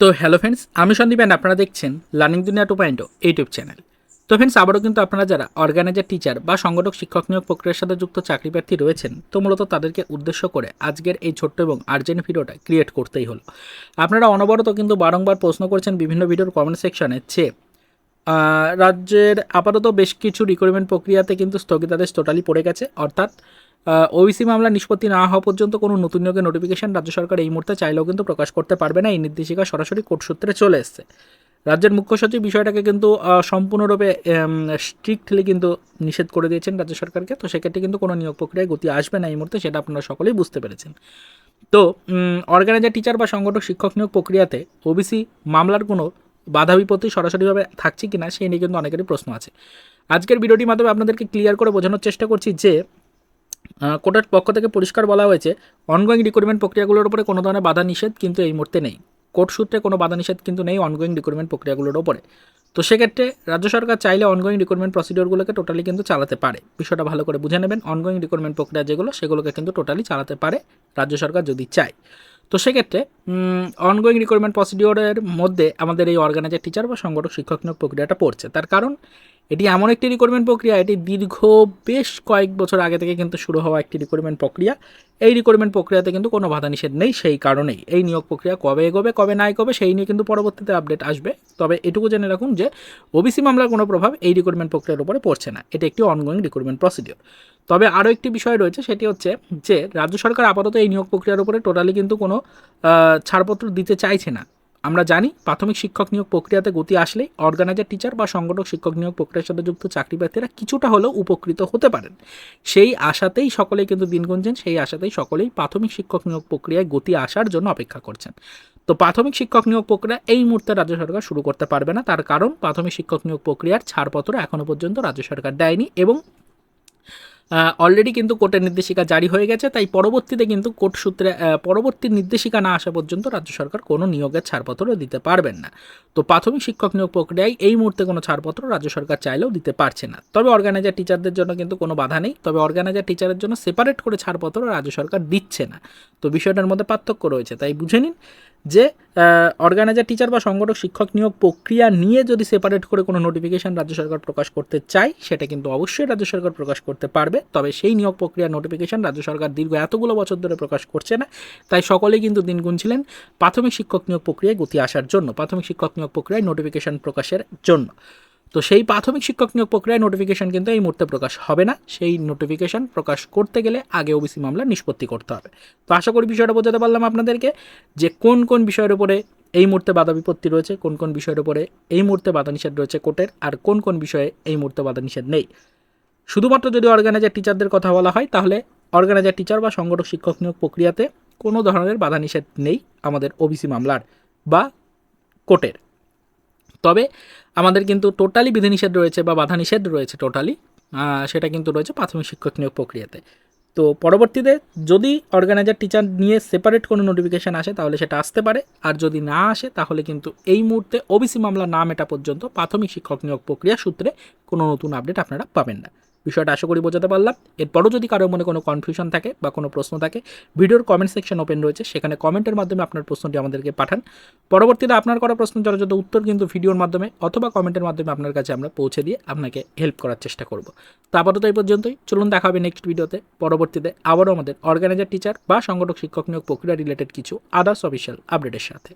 তো hello friends আমি Sandeep and আপনারা দেখছেন Learning Duniya two point YouTube channel তো ফ্রেন্ডস আবারও কিন্তু আপনারা যারা অর্গানাইজার টিচার বা সংগঠক, শিক্ষক নিয়োগ প্রক্রিয়ার সাথে যুক্ত চাকরি প্রার্থী রয়েছেন, তো মূলত তাদেরকে উদ্দেশ্য করে আজকের এই ছোট্ট এবং আর্জেন্ট ভিডিওটা ক্রিয়েট করতেই হলো। আপনারা অনবরত কিন্তু বারংবার প্রশ্ন করছেন বিভিন্ন ভিডিওর কমেন্ট সেকশনে যে রাজ্যের আপাতত বেশ কিছু রিক্রুটমেন্ট প্রক্রিয়াতে কিন্তু স্থগিতাদেশ টোটালি পড়ে গেছে, অর্থাৎ ওইসি মামলা নিষ্পত্তি না হওয়া পর্যন্ত কোনো নতুন নিয়োগের নোটিফিকেশন রাজ্য সরকার এই মুহূর্তে চাইলেও কিন্তু প্রকাশ করতে পারবে না। এই নির্দেশিকা সরাসরি কোর্ট সূত্রে চলে এসছে। রাজ্যের মুখ্য সচিব বিষয়টাকে কিন্তু সম্পূর্ণরূপে স্ট্রিক্টলি কিন্তু নিষেধ করে দিয়েছেন রাজ্য সরকারকে। তো সেক্ষেত্রে কিন্তু কোনো নিয়োগ প্রক্রিয়ায় গতি আসবে না এই মুহূর্তে, সেটা আপনারা সকলেই বুঝতে পেরেছেন। তো অর্গানাইজার টিচার বা সংগঠক, শিক্ষক নিয়োগ প্রক্রিয়াতে ওবিসি মামলার কোনো বাধা বিপত্তি সরাসরিভাবে থাকছে কি না সেই নিয়ে কিন্তু অনেকেরই প্রশ্ন আছে। আজকের ভিডিওটির মাধ্যমে আপনাদেরকে ক্লিয়ার করে বোঝানোর চেষ্টা করছি যে আহ, কোর্টের পক্ষ থেকে পরিষ্কার বলা হয়েছে অনগোয়িং রিক্রুটমেন্ট প্রক্রিয়াগুলোর উপরে কোনো ধরনের বাধা নিষেধ কিন্তু এই মুহূর্তে নেই। কোর্ট সূত্রে কোনো বাধা নিষেধ কিন্তু নেই অনগোয়িং রিক্রুটমেন্ট প্রক্রিয়াগুলোর ওপরে তো সেক্ষেত্রে রাজ্য সরকার চাইলে অনগোয়িং রিক্রুটমেন্ট প্রসিডিওরগুলোকে টোটালি কিন্তু চালাতে পারে। বিষয়টা ভালো করে বুঝে নেবেন অনগোয়িং রিক্রুটমেন্ট প্রক্রিয়া যেগুলো সেগুলোকে কিন্তু টোটালি চালাতে পারে রাজ্য সরকার যদি চায়। তো সেক্ষেত্রে অনগোয়িং রিক্রুটমেন্ট প্রসিডিওরের মধ্যে আমাদের এই অর্গানাইজার টিচার বা সংগঠক শিক্ষক নিয়োগ প্রক্রিয়াটা পড়ছে। তার কারণ এটি এমন একটি রিক্রুটমেন্ট প্রক্রিয়া, এটি দীর্ঘ বেশ কয়েক বছর আগে থেকে কিন্তু শুরু হওয়া একটি রিক্রুটমেন্ট প্রক্রিয়া। এই রিক্রুটমেন্ট প্রক্রিয়াতে কিন্তু কোনো বাধা নিষেধ নেই সেই কারণেই। এই নিয়োগ প্রক্রিয়া কবে এগোবে, কবে না এগোবে, সেই নিয়ে কিন্তু পরবর্তীতে আপডেট আসবে। তবে এটুকু জেনে রাখুন যে ওবিসি মামলার কোনো প্রভাব এই রিক্রুটমেন্ট প্রক্রিয়ার উপরে পড়ছে না। এটি একটি অনগোয়িং রিক্রুটমেন্ট প্রসিডিওর তবে আরও একটি বিষয় রয়েছে, সেটি হচ্ছে যে রাজ্য সরকার আপাতত এই নিয়োগ প্রক্রিয়ার উপরে টোটালি কিন্তু কোনো ছাড়পত্র দিতে চাইছে না। আমরা জানি প্রাথমিক শিক্ষক নিয়োগ প্রক্রিয়াতে গতি আসলেই অর্গানাইজার টিচার বা সংগঠক শিক্ষক নিয়োগ প্রক্রিয়ার সাথে যুক্ত চাকরি প্রার্থীরা কিছুটা হলেও উপকৃত হতে পারেন। সেই আশাতেই সকলেই কিন্তু দিন গুনছেন, সেই আশাতেই সকলেই প্রাথমিক শিক্ষক নিয়োগ প্রক্রিয়ায় গতি আসার জন্য অপেক্ষা করছেন। তো প্রাথমিক শিক্ষক নিয়োগ প্রক্রিয়া এই মুহূর্তে রাজ্য সরকার শুরু করতে পারবে না, তার কারণ প্রাথমিক শিক্ষক নিয়োগ প্রক্রিয়ার ছাড়পত্র এখনও পর্যন্ত রাজ্য সরকার দেয়নি এবং অলরেডি কিন্তু কোর্টের নির্দেশিকা জারি হয়ে গেছে, তাই পরবর্তীতে কিন্তু কোর্ট সূত্রে পরবর্তী নির্দেশিকা না আসা পর্যন্ত রাজ্য সরকার কোনো নিয়োগের ছাড়পত্র দিতে পারবেন না। তো প্রাথমিক শিক্ষক নিয়োগ প্রক্রিয়ায় এই মুহূর্তে কোনো ছাড়পত্র রাজ্য সরকার চাইলেও দিতে পারছে না। তবে অর্গানাইজার টিচারদের জন্য কিন্তু কোনো বাধা নেই, তবে অর্গানাইজার টিচারের জন্য সেপারেট করে ছাড়পত্র রাজ্য সরকার দিচ্ছে না। তো বিষয়টার মধ্যে পার্থক্য রয়েছে, তাই বুঝে নিন। যে অর্গানাইজার টিচার বা সংগঠক, শিক্ষক নিয়োগ প্রক্রিয়া নিয়ে যদি সেপারেট করে কোনো নোটিফিকেশান রাজ্য সরকার প্রকাশ করতে চায়, সেটা কিন্তু অবশ্যই রাজ্য সরকার প্রকাশ করতে পারবে। তবে সেই নিয়োগ প্রক্রিয়ার নোটিফিকেশান রাজ্য সরকার দীর্ঘ এতগুলো বছর ধরে প্রকাশ করছে না। তাই সকলেই কিন্তু দিন গুনছিলেন প্রাথমিক শিক্ষক নিয়োগ প্রক্রিয়ায় গতি আসার জন্য, প্রাথমিক শিক্ষক নিয়োগ প্রক্রিয়ায় নোটিফিকেশান প্রকাশের জন্য। তো সেই প্রাথমিক শিক্ষক নিয়োগ প্রক্রিয়ায় নোটিফিকেশন কিন্তু এই মুহূর্তে প্রকাশ হবে না। সেই নোটিফিকেশন প্রকাশ করতে গেলে আগে ওবিসি মামলা নিষ্পত্তি করতে হবে। তো আশা করি বিষয়টা বোঝাতে পারলাম আপনাদেরকে যে কোন কোন বিষয়ের উপরে এই মুহূর্তে বাধা বিপত্তি রয়েছে, কোন কোন বিষয়ের উপরে এই মুহূর্তে বাধা নিষেধ রয়েছে কোর্টের, আর কোন কোন বিষয়ে এই মুহূর্তে বাধা নিষেধ নেই। শুধুমাত্র যদি অর্গানাইজার টিচারদের কথা বলা হয়, তাহলে অর্গানাইজার টিচার বা সংগঠক শিক্ষক নিয়োগ প্রক্রিয়াতে কোনো ধরনের বাধা নিষেধ নেই আমাদের ওবিসি মামলার বা কোর্টের। তবে আমাদের কিন্তু টোটালি বিধিনিষেধ রয়েছে বা বাধা নিষেধ রয়েছে টোটালি সেটা কিন্তু রয়েছে প্রাথমিক শিক্ষক নিয়োগ প্রক্রিয়াতে। তো পরবর্তীতে যদি অর্গানাইজার টিচার নিয়ে সেপারেট কোনো নোটিফিকেশান আসে, তাহলে সেটা আসতে পারে। আর যদি না আসে, তাহলে কিন্তু এই মুহূর্তে ওবিসি মামলা না মেটা পর্যন্ত প্রাথমিক শিক্ষক নিয়োগ প্রক্রিয়া সূত্রে কোনো নতুন আপডেট আপনারা পাবেন না। বিষয়টা আশা করি বোঝাতে পারলাম। এরপরও যদি কারোর মনে কোনো কনফিউশন থাকে বা কোনো প্রশ্ন থাকে, ভিডিওর কমেন্ট সেকশন ওপেন রয়েছে। সেখানে কমেন্টের মাধ্যমে আপনার প্রশ্নটি আমাদেরকে পাঠান। পরবর্তীতে আপনার করা প্রশ্ন যথাযথ উত্তর কিন্তু ভিডিওর মাধ্যমে অথবা কমেন্টের মাধ্যমে আপনার কাছে আমরা পৌঁছে দিয়ে আপনাকে হেল্প করার চেষ্টা করব। তো আপাতত এই পর্যন্তই। চলুন দেখা হবে নেক্সট ভিডিওতে পরবর্তীতে আবারও আমাদের অর্গানাইজার টিচার বা সংগঠক, শিক্ষক নিয়োগ প্রক্রিয়া রিলেটেড কিছু আদার্স অফিসিয়াল আপডেটের সাথে।